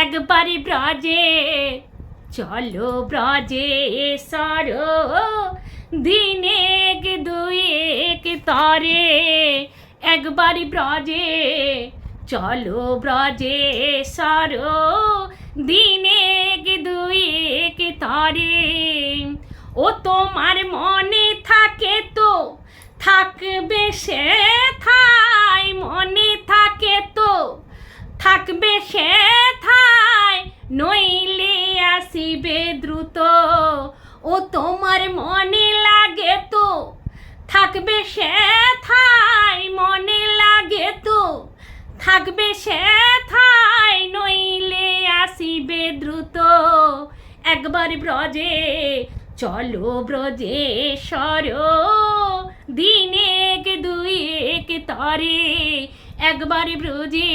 একবারই ব্রজে, চলো ব্রজে সর। দিনেক দুয়েক তরে একবারই ব্রজে, চলো ব্রজে সর। দিনেক দুয়েক তরে, ও তোমার মনে থাকে তো, থাকবে সে থাই ও তোমার মনে লাগে তো? থাকবে সে থাই মনে লাগে তো? থাকবে সে থাই নইলে আসিবে দ্রুত। একবার ব্রজে, চলো ব্রজে সর। দিনেক দুয়েক তরে, একবার ব্রজে,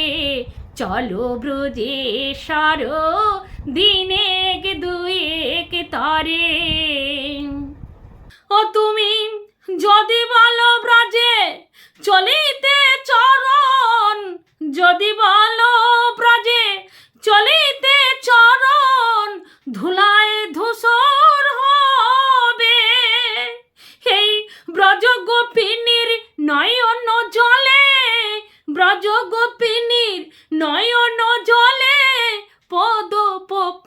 চলো ব্রজে সর। দিনেক দুয়েক তরে। ও তুমি যদি বলো ব্রজে চলিতে চরণ, যদি বলো ব্রজে চলিতে চরণ, ধুলায় ধূসর হবে। এই ব্রজ গোপিনীর নয়ন জলে, ব্রজ গোপিনীর নয়ন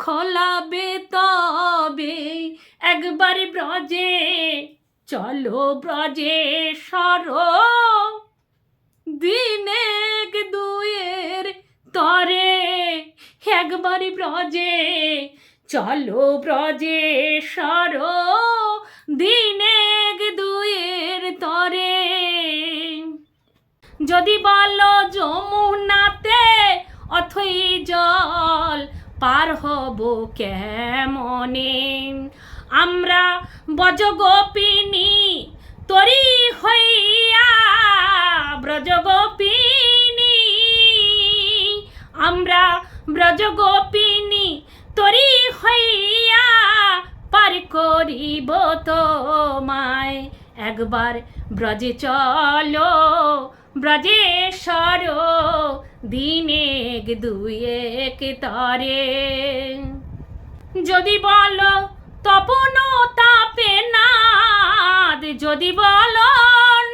পক্ষলাবে তবে, একবার ব্রজে, চলো ব্রজে সর। দিনেক দুয়ের তরে, একবার ব্রজে, চলো ব্রজে সর। দিনেক দুয়ের তরে, যদি বলো যমুনাতে, অথই পার হব কেমনে? আমরা বজগোপিনী তরি হইয়া ব্রজগোপিনী। আমরা ব্রজগোপিনী, তরি হইয়া পার করিব তোমায়। একবার ব্রজে চলো দিনেক দুয়েক তরে। যদি বলো তপন তাপে নাদ, যদি বলো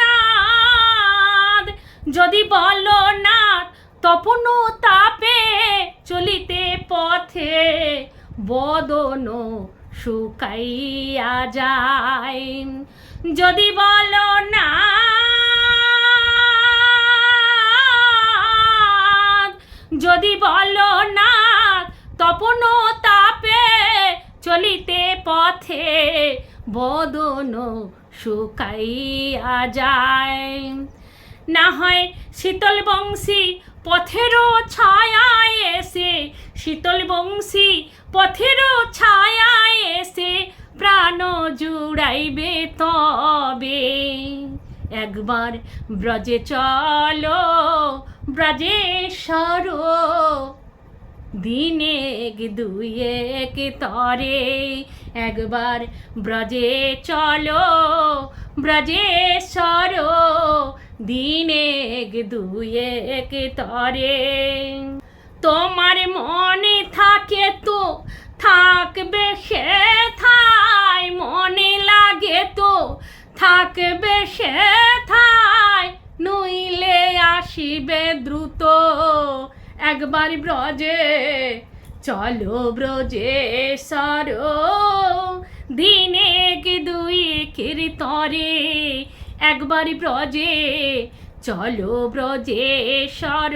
নাদ, যদি বলো নাদ, তপন তাপে চলিতে পথে, বদন শুকাইয়া যায়। যদি বলো না যদি বলো না তপন তাপে চলিতে পথে, বদন শুকাইয়া যায়। না হয় শীতল বংশী পথেরও ছায়ায় এসে, শীতল বংশী পথেরও ছায়ায় এসে প্রাণ জুড়াইবে তবে। একবার ব্রজে চলো, ব্রজে সর। দিনেক দুয়েক তরে একবার ব্রজে চলো, ব্রজে সর। দিনেক দুয়েক তরে তোমার মনে থাকে তো, থাকবে সে থাই মনে লাগে তো, থাকবে সে আসিবে দ্রুত। একবার ব্রজে, চলো ব্রজে সর। দিনেক দুই কীর্তরে একবার ব্রজে, চলো ব্রজে সর।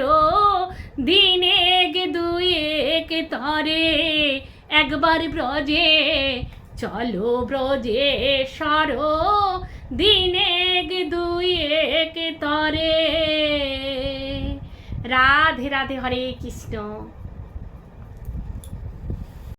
দিনেক দুই তরে, একবার ব্রজে, চলো ব্রজে সর। দিনেক দুই তরে রাধে রাধে হরে কৃষ্ণ।